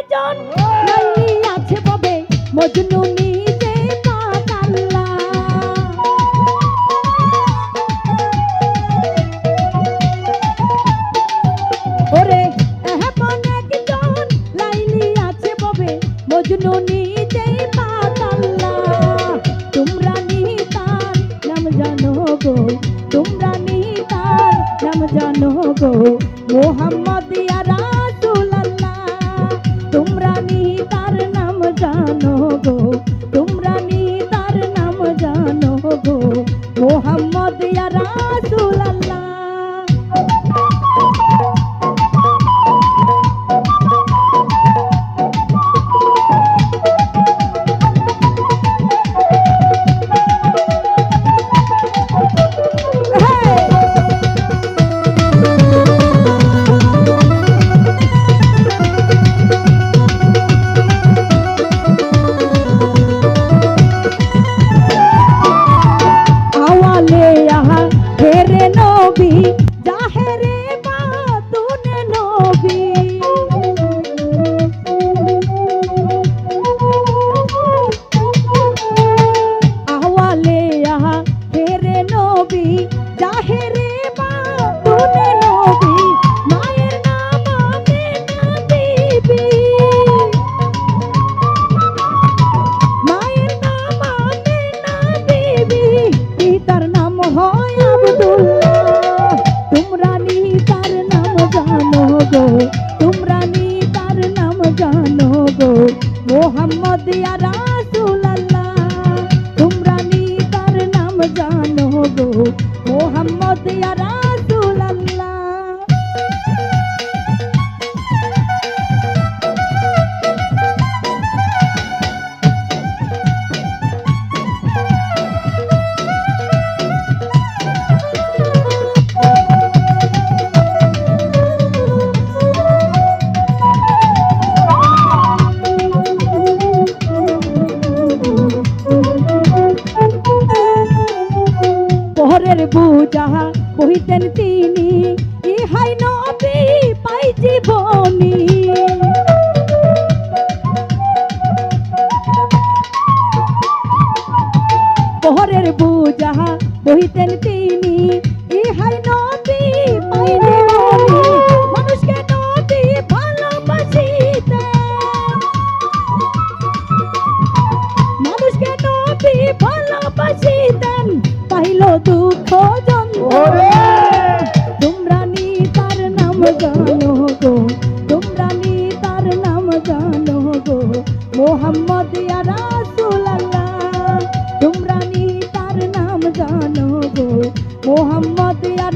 একজন লাইলি আছে ববে, মজনু নিজে পাকাল্লা ওরে, এমন একজন লাইলি আছে ববে, মজনু নিজে পাকাল্লা তোমরা নিতার নাম জানো গো তোমরা নিতার নাম জানো গো। মোহাম্মদ জানো গো তোমরা নিতার নাম জানো গো মোহাম্মদ ইয়া আওয়ালে গো, তোমরা নি তার নাম জানো গো। মোহাম্মদ রাসুল্লাহ তোমরা নি তার নাম জানো গো। মোহাম্মদ ইয়া বুজাহা কহিতেন তিনি ইহাই নবী পাই জীবনী। পহরের পূজা কহিতেন তিনি ইহাই নবী মোহাম্মদ ইয়া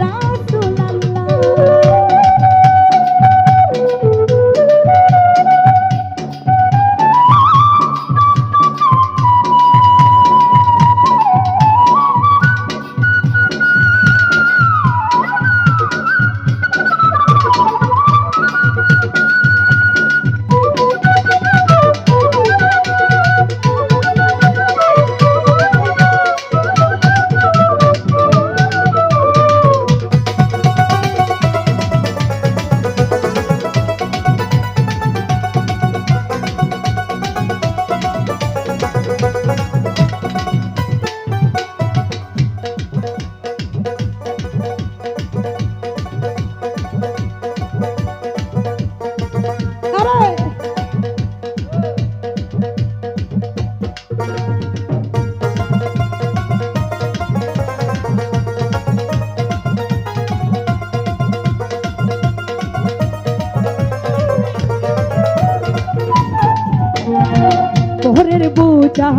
বুঝা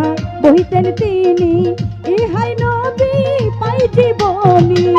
বহিতেন তিনি ইহাই নবী পাই জীবনী।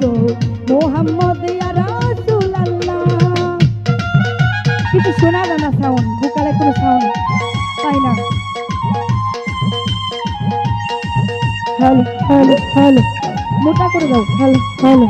গো মোহাম্মদ কিছু শোনা যায় না সাউন্ড ভোকালে কোনো সাউন্ড পাই না। Hello hello hello. মোটা করে দাও। Hello hello.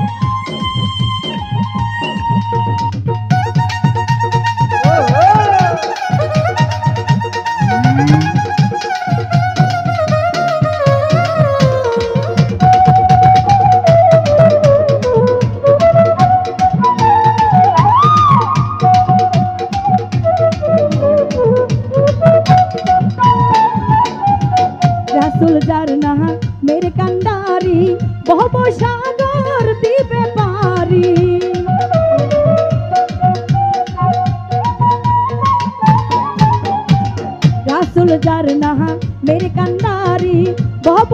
রাসুল যার না মেরে কান্ডারি বহব সাগর দিবে পারি। রাসুল যার না মেরে কান্ডারি বহব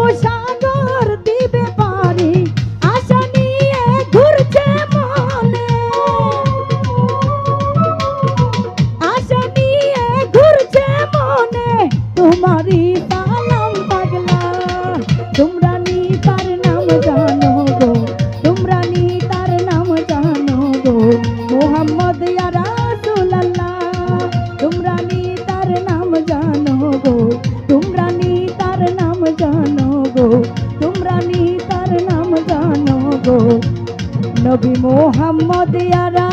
মোহাম্মদ রাসুল্লাহ তোমরা তার নাম জানো গো। তোমরা তার নাম জানো গো। তোমরা তার নাম জানো গো। নবী মোহাম্মদ ইয়া